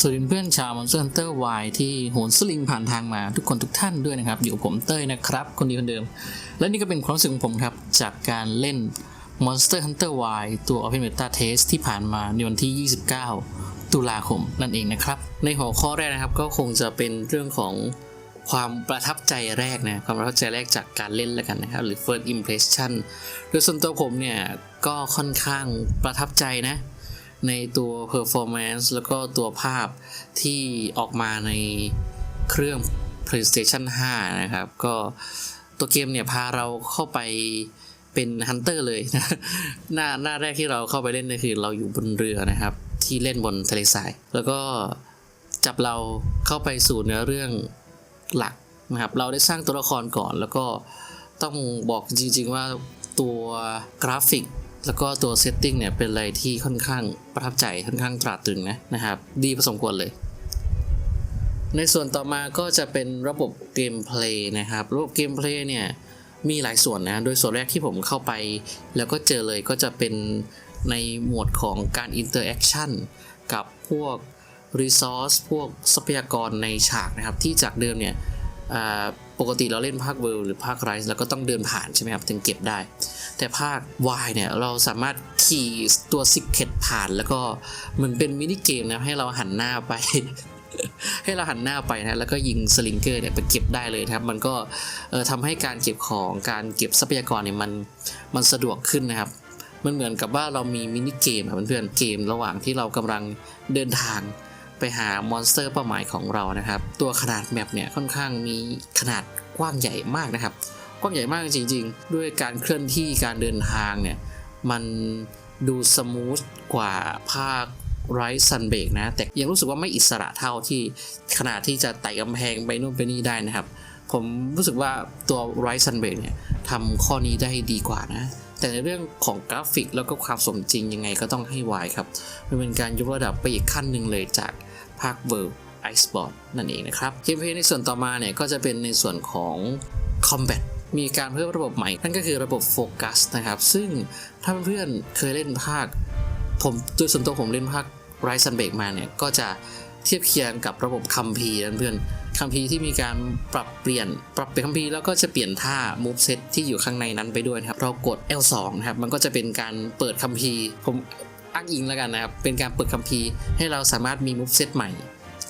สวัสดีเพื่อนชาว Monster Hunter Y ที่โหนสลิงผ่านทางมาทุกคนทุกท่านด้วยนะครับ อยู่ผมเต้ยนะครับ คนดีคนเดิม และนี่ก็เป็นความรู้สึกของผมครับ จากการเล่น Monster Hunter Y ตัว Open Beta Test ที่ผ่านมาในวันที่ 29 ตุลาคมนั่นเองนะครับ ในหัวข้อแรกนะครับก็คงจะเป็นเรื่องของความประทับใจแรกนะความประทับใจแรกจากการเล่นแล้วกันนะครับ หรือ first impression โดยส่วนตัวผมเนี่ย ก็ค่อนข้างประทับใจนะ ในตัว performance แล้วก็ตัวภาพที่ออกมาในเครื่อง PlayStation 5 นะครับ ก็ตัวเกมเนี่ยพาเราเข้าไปเป็นฮันเตอร์เลยนะหน้าหน้าแรกที่เราเข้าไปเล่นก็คือเราอยู่บนเรือนะครับ ที่เล่นบนทะเลทราย แล้วก็จับเราเข้าไปสู่เนื้อเรื่องหลักนะครับ เราได้สร้างตัวละครก่อนแล้วก็ต้องบอกจริง ๆ ว่าตัวกราฟิก แล้วก็ตัวเซตติ้งเนี่ยเป็นอะไรที่ค่อนข้างประทับใจค่อนข้างตราตรึงนะนะครับดีพอสมควรเลย ในส่วนต่อมาก็จะเป็นระบบเกมเพลย์นะครับระบบเกมเพลย์เนี่ยมีหลายส่วนนะ โดยส่วนแรกที่ผมเข้าไป แล้วก็เจอเลยก็จะเป็นในหมวดของการอินเตอร์แอคชั่นกับพวกรีซอสพวกทรัพยากรในฉากนะครับ ที่จากเดิมเนี่ย ปกติเราเล่นภาคเวิลด์หรือภาคไรส์แล้วก็ต้องเดินผ่านใช่ไหมครับ ถึงเก็บได้ แต่ภาค Y เนี่ย เราสามารถขี่ตัวซิกเก็ตผ่านแล้วก็เหมือนเป็นมินิเกมนะให้เราหันหน้าไป ให้เราหันหน้าไปนะแล้วก็ยิงสลิงเกอร์เนี่ยไปเก็บได้เลยนะครับ มันก็ทำให้การเก็บของการเก็บทรัพยากรเนี่ยมันมันสะดวกขึ้นนะครับมันเหมือนกับว่าเรามีมินิเกมครับเพื่อนๆเกมระหว่างที่เรากำลังเดินทาง ไปหามอนสเตอร์เป้าหมายของเรานะครับ ตัวขนาดแมปเนี่ยค่อนข้างมีขนาดกว้างใหญ่มากนะครับ กว้างใหญ่มากจริง ๆ ด้วยการเคลื่อนที่การเดินทางเนี่ยมันดูสมูทกว่าภาคไรซันเบกนะ แต่ยังรู้สึกว่าไม่อิสระเท่าที่ขนาดที่จะไต่กำแพงไปนู่นไปนี่ได้นะครับ ผมรู้สึกว่าตัวไรซันเบกเนี่ยทำข้อนี้ได้ดีกว่านะ แต่ในเรื่องของกราฟิกแล้วก็ความสมจริงยังไงก็ต้องให้วายครับ มันเป็นการยกระดับไปอีกขั้นหนึ่งเลยจาก ภาคเวิร์ Iceboard นั่นเองนะครับเกมเพลย์ในส่วนต่อมาเนี่ยก็จะเป็นในส่วนของ Combat มีการเพิ่มระบบใหม่ นั่นก็คือระบบโฟกัสนะครับ ซึ่งถ้าเพื่อนเคยเล่นภาค ผมโดยส่วนตัวผมเล่นภาค Rise and Break มาเนี่ย ก็จะเทียบเคียงกับระบบคัมภีร์นะเพื่อนคัมภีร์ที่มีการปรับเปลี่ยน ปรับเปลี่ยนคัมภีร์แล้วก็จะเปลี่ยนท่า move set ที่อยู่ข้างในนั้นไปด้วยครับ เรากด L2 นะครับ มันก็จะเป็นการเปิดคัมภีร์ผม อ้างอิงแล้วกันนะครับ เป็นการเปิดคัมภีร์ให้เราสามารถมี move set ใหม่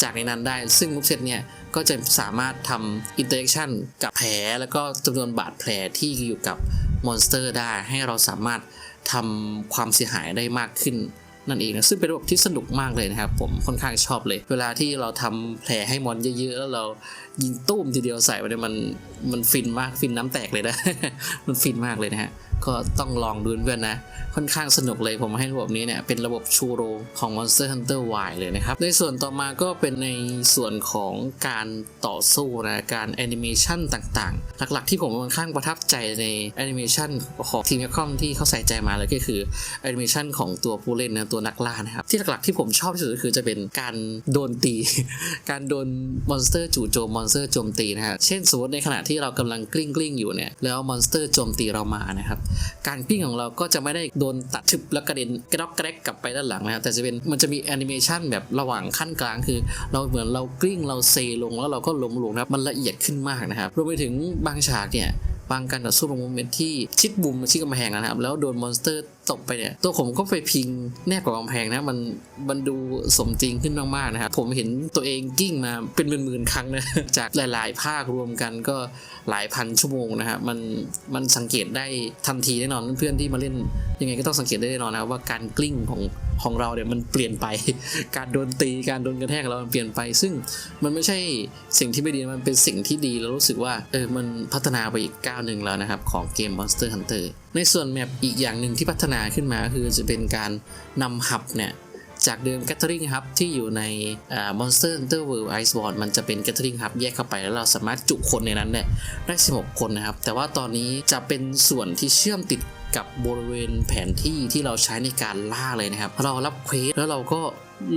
จากในนั้นได้ ซึ่งมุกเซตเนี่ยก็จะสามารถทำอินเตอร์แอคชั่นกับแผลแล้วก็จำนวนบาดแผลที่อยู่กับมอนสเตอร์ได้ ให้เราสามารถทำความเสียหายได้มากขึ้นนั่นเองนะซึ่งเป็นระบบที่สนุกมากเลยนะครับ ผมค่อนข้างชอบเลย เวลาที่เราทำแผลให้มอนเยอะๆ แล้วเรายิงตุ้มทีเดียวใส่ไปเนี่ยมันมันฟินมากฟินน้ำแตกเลยนะ มันฟินมากเลยนะฮะ ก็ต้องลองดูเพื่อนนะ ค่อนข้างสนุกเลยผมให้ระบบนี้เนี่ย เป็นระบบชูโรของ Monster Hunter Y เลยนะครับ ในส่วนต่อมาก็เป็นในส่วนของการต่อสู้นะการแอนิเมชันต่างๆ หลักๆที่ผมค่อนข้างประทับใจในแอนิเมชันของทีมยัคอมที่เขาใส่ใจมาเลยก็คือแอนิเมชันของตัวผู้เล่นนะตัวนักล่านะครับ ที่หลักๆที่ผมชอบที่สุดก็คือจะเป็นการโดนตี การโดนมอนสเตอร์จู่โจมมอนสเตอร์โจมตีนะฮะเช่นสมมติในขณะที่เรากำลังกลิ้งกลิ้งๆอยู่เนี่ยแล้วมอนสเตอร์โจมตีเรามานะครับการปิ้งของเราก็จะไม่ได้โดนตัดชึบแล้วกระเด็นกระดอกกระแดกกลับไปด้านหลังนะครับแต่จะเป็นมันจะมีแอนิเมชันแบบระหว่างขั้นกลางคือ เราเหมือนเรากลิ้งเราเซลงแล้วเราก็ล้มลงนะครับมันละเอียดขึ้นมากนะครับรวมไปถึงบางฉากเนี่ยบางการต่อสู้บางโมเมนต์ที่ชิดบุมชิดกำแพงนะครับแล้วโดนมอนสเตอร์ ตบไปเนี่ย ตัวผมก็ไปพิงแนบกับกำแพงนะ มันมันดูสมจริงขึ้นมากๆนะครับ ผมเห็นตัวเองกิ้งมาเป็นหมื่นๆครั้งนะ จากหลาย ๆ ภาครวมกันก็หลายพันชั่วโมงนะครับมันมันสังเกตได้ทันทีแน่นอนเพื่อนๆที่มาเล่น ยังไงก็ต้องสังเกตได้แน่นอนนะว่าการกลิ้งของของเราเนี่ยมันเปลี่ยนไป การโดนตีการโดนกระแทกเรามันเปลี่ยนไป ซึ่งมันไม่ใช่สิ่งที่ไม่ดีมันเป็นสิ่งที่ดีแล้วรู้สึกว่าเออมันพัฒนาไปอีกก้าวหนึ่งแล้วนะครับ ของเกม Monster Hunter ในส่วนแมปอีกอย่างหนึ่งที่พัฒนาขึ้นมาคือจะเป็นการนำหับเนี่ยจากเดิม Gathering Hub ที่อยู่ในอ่า Monster Hunter World Iceborne มันจะเป็น Gathering Hub แยกเข้าไปแล้วเราสามารถจุคนในนั้นเนี่ยได้ 16 คนนะครับ แต่ว่าตอนนี้จะเป็นส่วนที่เชื่อมติดกับบริเวณแผนที่ที่เราใช้ในการล่าเลยนะครับ เรารับเควสแล้วเราก็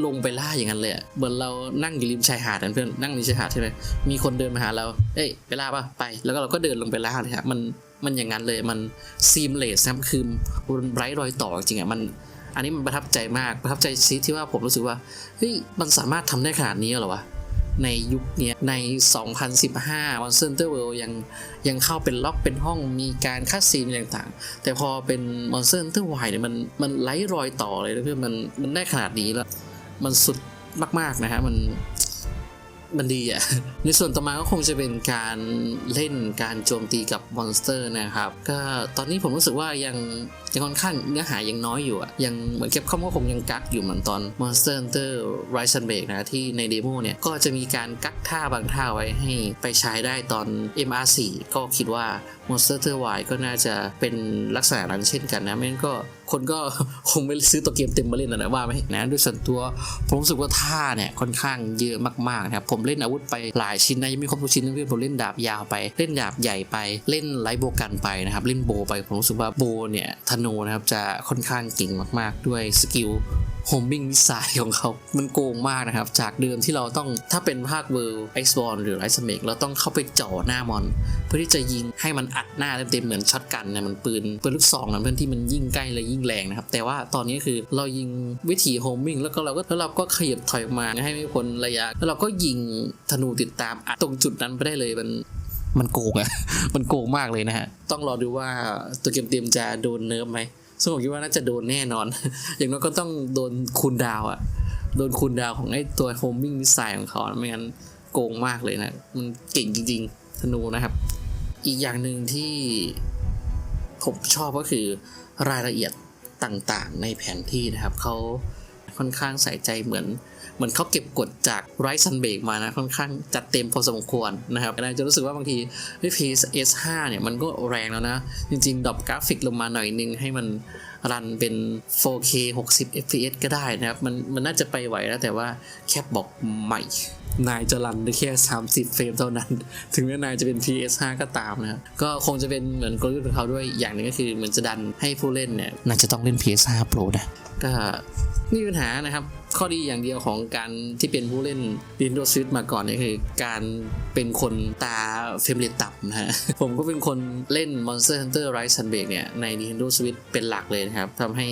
ลงไปล่าอย่างนั้นเลยอะเหมือนเรานั่งอยู่ริมชายหาดนะเพื่อนนั่งริมชายหาดใช่ไหมมีคนเดินมาหาเรา เอ้ยไปล่าป่ะไป แล้วก็เราก็เดินลงไปล่าเลยครับมัน มันอย่างนั้นเลยมันซีมเลสนะครับคือมันไร้รอยต่อจริงๆอะมัน อันนี้มันประทับใจมากประทับใจซีที่ว่าผมรู้สึกว่าเฮ้ยมันสามารถทำได้ขนาดนี้เหรอวะในยุคนี้ใน 2015 Monster Hunter World ยังยังเข้าเป็นล็อกเป็นห้องมีการคัดซีนต่างๆ แต่พอเป็น Monster Hunter Wild เนี่ยมันมันไร้รอยต่อเลยนะเพื่อนมันมันได้ขนาดนี้แล้ว มันสุดมากๆนะฮะมัน มันดีอะในส่วนต่อมาก็คงจะเป็นการเล่นการโจมตีกับมอนสเตอร์นะครับ ก็ตอนนี้ผมรู้สึกว่ายังยังค่อนข้างเนื้อหายังน้อยอยู่อะยังเหมือนเก็บข้อมูลคงยังกักอยู่เหมือนตอน Monster Hunter Rise and Break นะที่ในเดโมเนี่ย ก็จะมีการกักท่าบางท่าไว้ให้ไปใช้ได้ตอน MR4 ก็คิดว่า Monster Hunter Y ก็น่าจะเป็นลักษณะนั้นเช่นกันนะไม่งั้นก็ คนก็คงไม่ซื้อตัวเกมเต็มมาเล่นนะว่าไหมนะด้วยส่วนตัวผมรู้สึกว่าท่าเนี่ยค่อนข้างเยอะมากๆนะครับผมเล่นอาวุธไปหลายชิ้นนะยังไม่ครบทุกชิ้นนะเพื่อนผมเล่นดาบยาวไป เล่นดาบใหญ่ไปเล่นไลโบกันไปนะครับเล่นโบไปผมรู้สึกว่าโบเนี่ยธนูนะครับจะค่อนข้างเก่งมากๆ ด้วยสกิล โฮมมิ่งมิสไซล์ของเขา มันโกงมากนะครับ จากเดิมที่เราต้องถ้าเป็นภาคเวิร์ไอซ์บอลหรือไอซ์เมกเราต้องเข้าไปจ่อหน้ามอน เพื่อที่จะยิงให้มันอัดหน้าเต็มๆเหมือนช็อตกันเนี่ยมันปืนปืนลูกซองนะเพื่อนที่มันยิ่งใกล้และยิ่งแรงนะครับ แต่ว่าตอนนี้คือเรายิงวิธีโฮมมิ่งแล้วก็เราก็แล้วเราก็ขยับถอยออกมาให้ไม่พ้นระยะ แล้วเราก็ยิงธนูติดตามอัดตรงจุดนั้นไปได้เลยมันมันโกงอะมันโกงมากเลยนะฮะ ต้องรอดูว่าตัวเกมเตรียมจะโดนเนิร์ฟไหม ซึ่งผมคิดว่าน่าจะโดนแน่นอน อย่างน้อยก็ต้องโดนคูณดาวอะโดนคูณดาวของไอ้ตัวโฮมมิ่งมิสไซล์ของเขาไม่งั้นโกงมากเลยนะ มันเก่งจริง ๆ ธนูนะครับ อีกอย่างหนึ่งที่ผมชอบก็คือรายละเอียดต่างๆ ในแผนที่นะครับเขา ค่อนข้างใส่ใจเหมือน เหมือนเขาเก็บกดจากไรซันเบกมานะ ค่อนข้างจัดเต็มพอสมควรนะครับนายจะรู้สึกว่าบางทีด้วย PS5 เนี่ยมันก็แรงแล้วนะ จริงๆดรอปกราฟิกลงมาหน่อยนึงให้มันรันเป็น 4K 60 FPS ก็ได้นะครับ มันมันน่าจะไปไหวแล้วแต่ว่าแคปบอกใหม่ นายจะรันได้แค่ 30 เฟรมเท่านั้น ถึงแม้นายจะเป็น PS5 ก็ตามนะครับ ก็คงจะเป็นเหมือนกลยุทธ์ของเขาด้วยอย่างหนึ่งก็คือเหมือนจะดันให้ผู้เล่นเนี่ยน่าจะต้องเล่น PS5 Pro นะ ก็มีปัญหานะครับ ข้อดีอย่างเดียวของการที่เป็นผู้เล่น Nintendo Switch มาก่อนเนี่ยคือ การเป็นคนตาเฟรมเรทต่ำนะฮะ ผมก็เป็นคนเล่น Monster Hunter Rise and Break เนี่ย ใน Nintendo Switch เป็นหลักเลยนะครับทำให้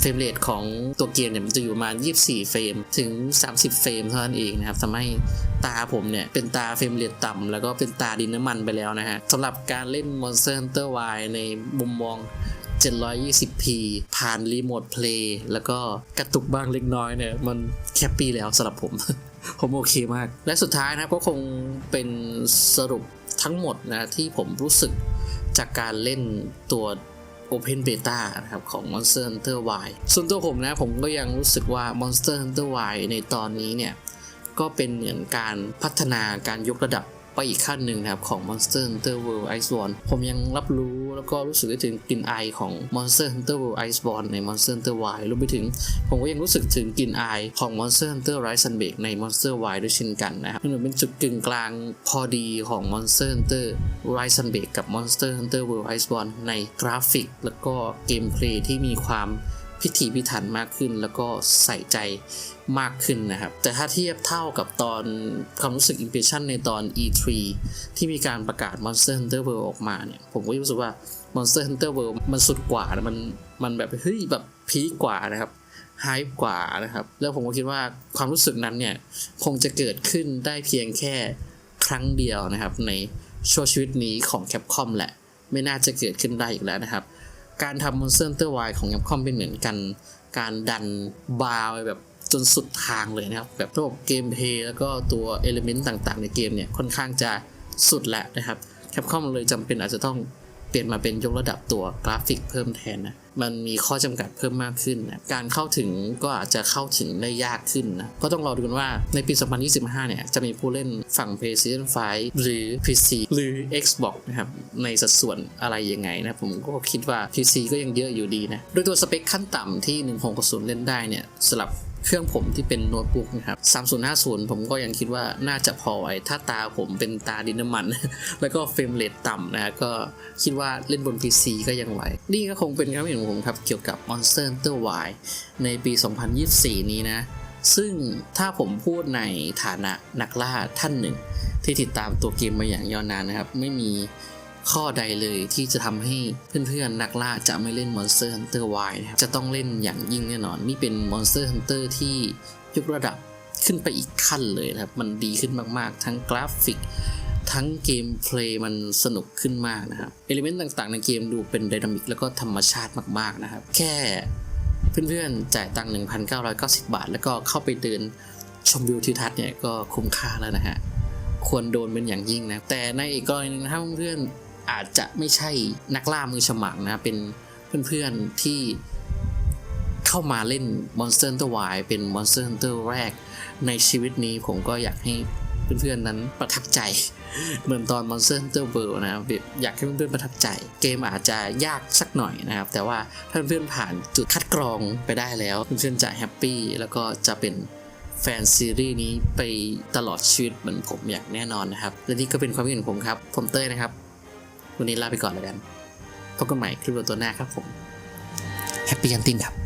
เฟรมเรทของตัวเกมเนี่ยมันจะอยู่ประมาณ24 เฟรมถึง 30 เฟรมเท่านั้นเองนะครับทำให้ตาผมเนี่ย เป็นตาเฟรมเรทต่ำแล้วก็เป็นตาดินน้ำมันไปแล้วนะฮะสำหรับการเล่น Monster Hunter Y ในมุมมอง 720p ผ่านรีโมทเพลย์แล้วก็กระตุกบ้างเล็กน้อยเนี่ย มันแคปปี้แล้วสำหรับผม ผมโอเคมาก และสุดท้ายนะครับก็คงเป็นสรุปทั้งหมดนะที่ผมรู้สึกจากการเล่นตัว Open Beta นะครับของ Monster Hunter Y ส่วนตัวผมนะผมก็ยังรู้สึกว่า Monster Hunter Y ในตอนนี้เนี่ย ก็เป็นเหมือนการพัฒนาการยกระดับไปอีกขั้นหนึ่งนะครับของ Monster Hunter World Iceborne ผมยังรับรู้ แล้วก็รู้สึกได้ถึงกลิ่นอายของ Monster Hunter World Iceborne ใน Monster Hunter Y รวมไปถึง ผมก็ยังรู้สึกถึงกลิ่นอายของ Monster Hunter Rise and Break ใน Monster Y ด้วยเช่นกันนะครับมันเป็นจุดกึ่งกลางพอดีของ Monster Hunter Rise and Break กับ Monster Hunter World Iceborne ในกราฟิก แล้วก็เกมเพลย์ที่มีความพิถีพิถันมากขึ้น แล้วก็ใส่ใจ มากขึ้นนะครับ แต่ถ้าเทียบเท่ากับตอนความรู้สึก impression ในตอน E3 ที่มีการประกาศ Monster Hunter World ออกมาเนี่ย ผมก็รู้สึกว่า Monster Hunter World มันสุดกว่านะมันมันแบบเฮ้ยแบบพีกว่านะครับไฮป์กว่านะครับ แล้วผมก็คิดว่าความรู้สึกนั้นเนี่ย คงจะเกิดขึ้นได้เพียงแค่ครั้งเดียวนะครับ ในช่วงชีวิตนี้ของ Capcom แหละ ไม่น่าจะเกิดขึ้นได้อีกแล้วนะครับ การทำ Monster Hunter Y ของ Capcom เป็นเหมือนกัน การดันบาร์ไปแบบ จนสุดทางเลยนะครับ แบบระบบเกมเพลย์แล้วก็ตัวเอลิเมนต์ต่างๆ ในเกมเนี่ยค่อนข้างจะสุดแหล้วนะครับ Capcom เลยจำเป็นอาจจะต้องเปลี่ยนมาเป็นยกระดับตัวกราฟิกเพิ่มแทนนะ มันมีข้อจำกัดเพิ่มมากขึ้นนะการเข้าถึงก็อาจจะเข้าถึงได้ยากขึ้นนะ ก็ต้องรอดูกันว่าในปี 2025 เนี่ย จะมีผู้เล่นฝั่ง PlayStation 5 หรือ PC หรือ Xbox นะครับ ในสัดส่วนอะไรยังไงนะ ผมก็คิดว่า PC ก็ยังเยอะอยู่ดีนะ โดยตัวสเปคขั้นต่ำที่ 1660 เล่นได้เนี่ยสลับ เครื่องผมที่เป็นโน้ตบุ๊กนะครับ3050 ผมก็ยังคิดว่าน่าจะพอไหวถ้าตาผมเป็นตาดินน้ำมัน แล้วก็เฟรมเรทต่ำนะก็คิดว่าเล่นบน PC ก็ยังไหว นี่ก็คงเป็นความเห็นของผมครับ เกี่ยวกับ Monster Hunter Y ในปี 2024 นี้นะ ซึ่งถ้าผมพูดในฐานะนักล่าท่านหนึ่ง ที่ติดตามตัวเกมมาอย่างยาวนานนะครับ ไม่มี ข้อใดเลยที่จะทำให้เพื่อนๆนักล่าจะไม่เล่น Monster Hunter Y นะครับจะต้องเล่นอย่างยิ่งแน่นอน นี่เป็น Monster Hunter ที่ยกระดับขึ้นไปอีกขั้นเลยนะครับ มันดีขึ้นมากๆ ทั้งกราฟิก ทั้งเกมเพลย์มันสนุกขึ้นมากนะครับเอลิเมนต์ต่างๆ ในเกมดูเป็นไดนามิกแล้วก็ธรรมชาติมากๆนะครับ แค่เพื่อนๆ จ่ายตังค์1,990 บาท แล้วก็เข้าไปเดินชมวิวทิวทัศน์เนี่ยก็คุ้มค่าแล้วนะฮะ ควรโดนเป็นอย่างยิ่งนะ แต่ในอีกกรณีนึงถ้าเพื่อน อาจจะไม่ใช่นักล่ามือฉมังนะ เป็นเพื่อนๆที่เข้ามาเล่น Monster Hunter Y เป็น Monster Hunter แรกในชีวิตนี้ผมก็อยากให้เพื่อนๆนั้นประทับใจ เหมือนตอน Monster Hunter World นะครับอยากให้เพื่อนๆประทับใจ เกมอาจจะยากสักหน่อยนะครับ แต่ว่าถ้าเพื่อนๆผ่านจุดคัดกรองไปได้แล้วเพื่อนๆจะแฮปปี้แล้วก็จะเป็นแฟนซีรีส์นี้ไปตลอดชีวิตเหมือนผมอย่างแน่นอนนะครับ และนี่ก็เป็นความคิดเห็นของผมครับ ผมเต้ยนะครับ วันนี้ลาไปก่อนแล้วกันพบกันใหม่คลิปวิดตัวหน้าครับผมแฮปปี้ยันติงครับ